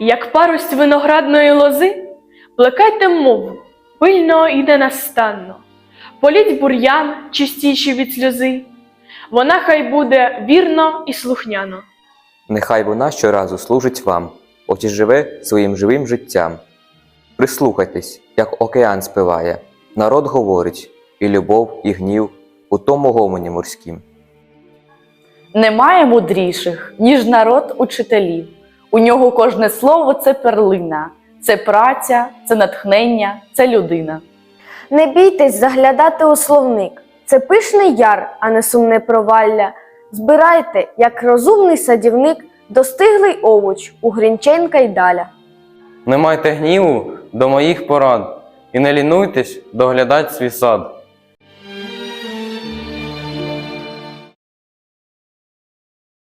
як парусть виноградної лози, плекайте мову, пильно і ненастанно, політь бур'ян, чистіший від сльози, вона хай буде вірно і слухняно. Нехай вона щоразу служить вам, хоч живе своїм живим життям. Прислухайтесь, як океан співає, народ говорить, і любов, і гнів у тому гомоні морськім. Немає мудріших, ніж народ учителів. У нього кожне слово це перлина, це праця, це натхнення, це людина. Не бійтесь заглядати у словник. Це пишний яр, а не сумне провалля. Збирайте, як розумний садівник, достиглий овоч у Грінченка й даля. Не майте гніву до моїх порад, і не лінуйтесь доглядать свій сад.